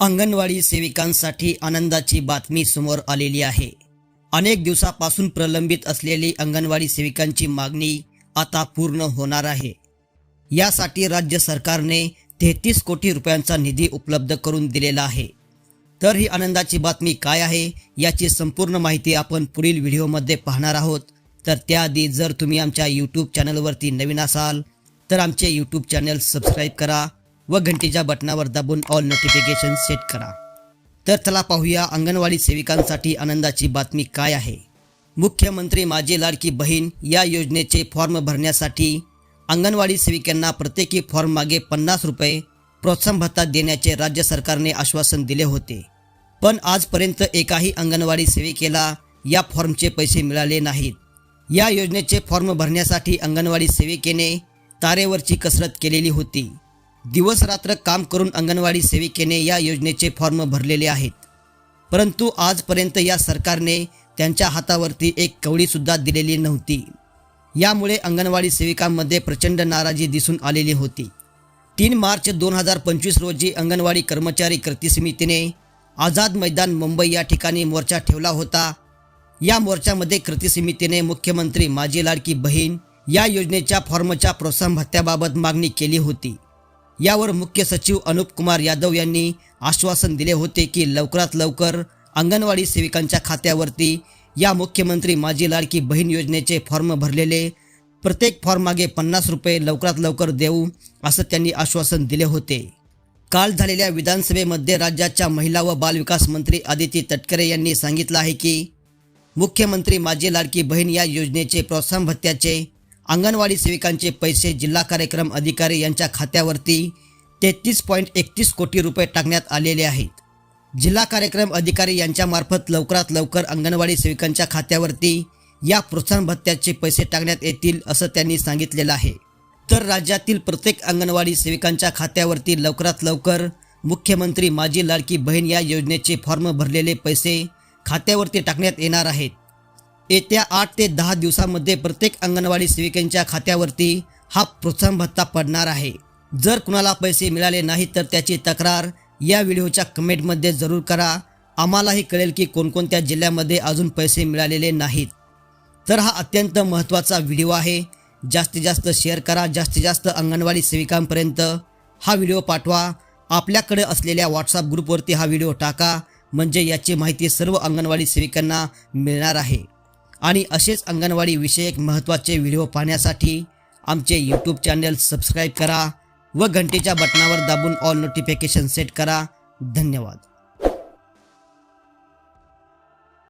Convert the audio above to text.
अंगणवाडी सेविकांसाठी आनंदाची बातमी समोर आलेली आहे. अनेक दिवसापासून प्रलंबित असलेली अंगणवाडी सेविकांची मागणी आता पूर्ण होणार आहे. यासाठी राज्य सरकारने तेहतीस कोटी रुपयांचा निधी उपलब्ध करून दिलेला आहे. तर ही आनंदाची बातमी काय आहे याची संपूर्ण माहिती आपण पुढील व्हिडिओमध्ये पाहणार आहोत. तर त्याआधी जर तुम्ही आमच्या यूट्यूब चॅनलवरती नवीन असाल तर आमचे यूट्यूब चॅनल सबस्क्राईब करा. व घंटीच्या बटनावर दाबून ऑल नोटिफिकेशन सेट करा. तर चला पाहूया अंगणवाडी सेविकांसाठी आनंदाची बातमी काय आहे. मुख्यमंत्री माझी लाडकी बहीण या योजनेचे फॉर्म भरण्यासाठी अंगणवाडी सेविकांना प्रत्येकी फॉर्म मागे पन्नास रुपये प्रोत्साहन भत्ता देण्याचे राज्य सरकारने आश्वासन दिले होते. पण आजपर्यंत एकाही अंगणवाडी सेविकेला या फॉर्मचे पैसे मिळाले नाहीत. या योजनेचे फॉर्म भरण्यासाठी अंगणवाडी सेविकेने तारेवरची कसरत केलेली होती. दिवस रात्र काम करून अंगणवाडी सेविकेने या योजनेचे फॉर्म भरलेले आहेत. परंतु आजपर्यंत या सरकारने त्यांच्या हातावरती एक कवडीसुद्धा दिलेली नव्हती. यामुळे अंगणवाडी सेविकांमध्ये प्रचंड नाराजी दिसून आलेली होती. तीन मार्च दोन हजार पंचवीस रोजी अंगणवाडी कर्मचारी कृती समितीने आझाद मैदान मुंबई या ठिकाणी मोर्चा ठेवला होता. या मोर्चामध्ये कृती समितीने मुख्यमंत्री माझी लाडकी बहीण या योजनेच्या फॉर्मच्या प्रोत्साहन भत्त्याबाबत मागणी केली होती. यावर मुख्य सचिव अनुप कुमार यादव यांनी आश्वासन दिले होते की लवकरात लवकर अंगणवाडी सेविकांच्या खात्यावरती या मुख्यमंत्री माझी लाडकी बहीण योजनेचे फॉर्म भरलेले प्रत्येक फॉर्म मागे पन्नास रुपये लवकरात लवकर देऊ असं त्यांनी आश्वासन दिले होते. काल झालेल्या विधानसभेमध्ये राज्याच्या महिला व बालविकास मंत्री आदिती तटकरे यांनी सांगितलं आहे की मुख्यमंत्री माझी लाडकी बहीण या योजनेचे प्रोत्साहन भत्त्याचे अंगणवाडी सेविकांचे पैसे जिल्हा कार्यक्रम अधिकारी यांच्या खात्यावरती तेहतीस पॉईंट एकतीस कोटी रुपये टाकण्यात आलेले आहेत. जिल्हा कार्यक्रम अधिकारी यांच्यामार्फत लवकरात लवकर अंगणवाडी सेविकांच्या खात्यावरती या प्रोत्साहन भत्त्याचे पैसे टाकण्यात येतील असं त्यांनी सांगितलेलं आहे. तर राज्यातील प्रत्येक अंगणवाडी सेविकांच्या खात्यावरती लवकरात लवकर मुख्यमंत्री माझी लाडकी बहीण या योजनेचे फॉर्म भरलेले पैसे खात्यावरती टाकण्यात येणार आहेत. येत्या आठ ते दहा दिवसामध्ये प्रत्येक अंगणवाडी सेविकांच्या खात्यावरती हा प्रोत्साहन भत्ता पडणार आहे. जर कुणाला पैसे मिळाले नाही तर त्याची तक्रार या व्हिडिओच्या कमेंटमध्ये जरूर करा. आम्हालाही कळेल की कोणकोणत्या जिल्ह्यामध्ये अजून पैसे मिळालेले नाहीत. तर हा अत्यंत महत्त्वाचा व्हिडिओ आहे. जास्तीत जास्त शेअर करा. जास्तीत जास्त अंगणवाडी सेविकांपर्यंत हा व्हिडिओ पाठवा. आपल्याकडे असलेल्या व्हॉट्सअप ग्रुपवरती हा व्हिडिओ टाका. म्हणजे याची माहिती सर्व अंगणवाडी सेविकांना मिळणार आहे. आणि असेच अंगणवाडी विषयक महत्त्वाचे व्हिडिओ पाहण्यासाठी आमचे यूट्यूब चॅनल सबस्क्राईब करा व घंटेच्या बटनावर दाबून ऑल नोटिफिकेशन सेट करा. धन्यवाद.